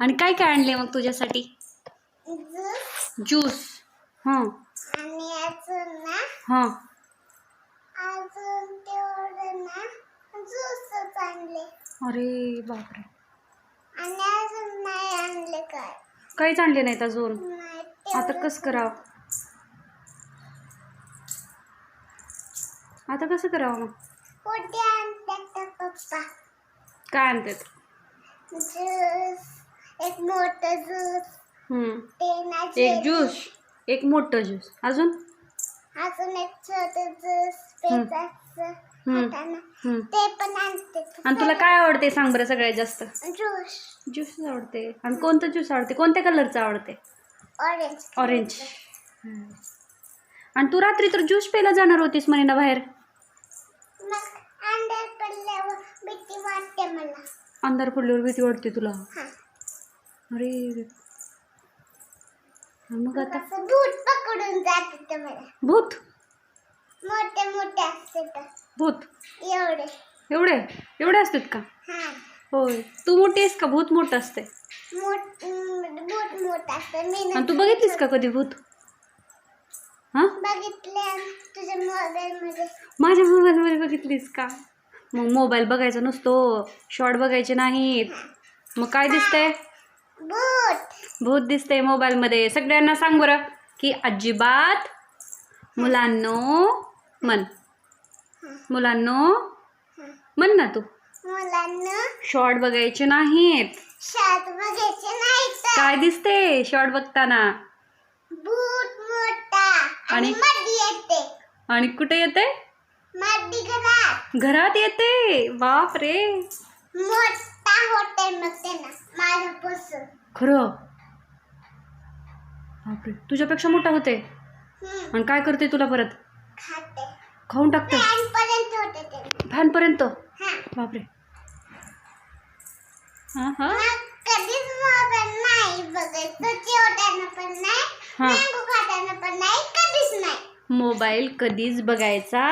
आणि काय काय आणले मग तुझ्यासाठी? ज्यूस. हां. हां. अरे बापरे. काहीच आणले नाहीत अजून. आता कसं करावं? आता कसं करावं मग? काय आणतात? ज्यूस एक मोठं ज्यूस. हम्म. एक. ज्यूस एक मोठं ज्यूस. अजून? अजून एक छोटं ज्यूस पेचाचं हम्म. हातानं हम्म. ते पण आणते. आणि तुला काय आवडते सांग बरं सगळ्यात जास्त? ज्यूस. ज्यूस आवडते. आणि कोणतं ज्यूस आवडते? कोणत्या कलरचं आवडते? ऑरेंज. ऑरेंज. आणि तू रात्री तर ज्यूस प्यायला जाणार होतीस म्हणे ना बाहेर. मग अंडर पडल्यावर भीती वाटते मला. अंधार पडल्यावर भीती वाटते तुला. अरे. मग आता? भूत पकडून जाते भूत? मोठे मोठे असते भूत? एवढे. एवढे? एवढे असतात का? हा. होय. तू मोठी आहेस का? भूत मोठं असते मोठ भूत मोठं असतं. मी आणि तू बघितलीस का कधी भूत? हां? बघितले. तुझ्या मोबाईल मध्ये. माझ्या मोबाईलमध्ये बघितलीस का? मग मोबाईल बघायचा नसतो शॉर्ट बघायचे नाहीत. मग काय दिसतंय? भूत. दिसतंय मोबाईलमध्ये. सगळ्यांना सांग बरं की अजिबात मुलांनो म्हण. मुलांनो म्हण ना तू. मुलांना शॉर्ट बघायचे नाहीत. काय दिसते शॉर्ट बघताना? आणि कुठे येते? घरात येते. बाप रे. मोठा होते मग ते ना माझ्यापासून खरं? बापरे. तुझ्यापेक्षा मोठा होते. आणि काय करते तुला परत? खाते. खाऊन टाकते. लहानपर्यंत होते ते. फॅनपर्यंत? हा. बापरे. हां हां मग कधीच मोबाईल नाही बघायचं जेवताना पण नाही हा. मँगो खाताना पण नाही कधीच नाही. मोबाईल कधीच बघायचा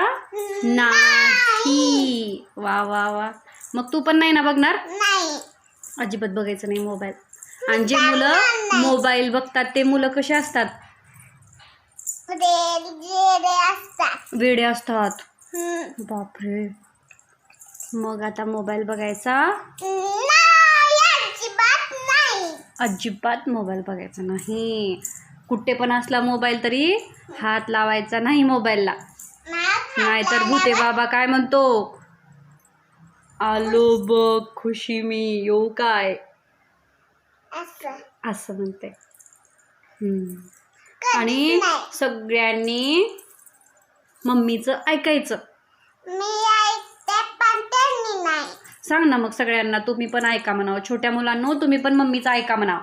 नाही. नाही वा वा वा. मग तू पण नाही ना बघणार? नाही. अजिबात बघायचं नाही मोबाईल. आणि जे मुलं मोबाईल बघतात ते मुलं कसे असतात? वेडे असतात. बापरे. मग आता मोबाईल बघायचा? अजिबात मोबाईल बघायचा नाही. कुठे पण असला मोबाईल तरी हात लावायचा नाही मोबाईलला. नाहीतर भूते बाबा काय म्हणतो? आलो बघ खुशी मी येऊ काय? असं. म्हणते. आणि सगळ्यांनी मम्मीचं ऐकायचं. सांग ना मग सगळ्यांना तुम्ही पण ऐका म्हणावं. छोट्या मुलांनो तुम्ही पण मम्मीचं ऐका म्हणावं.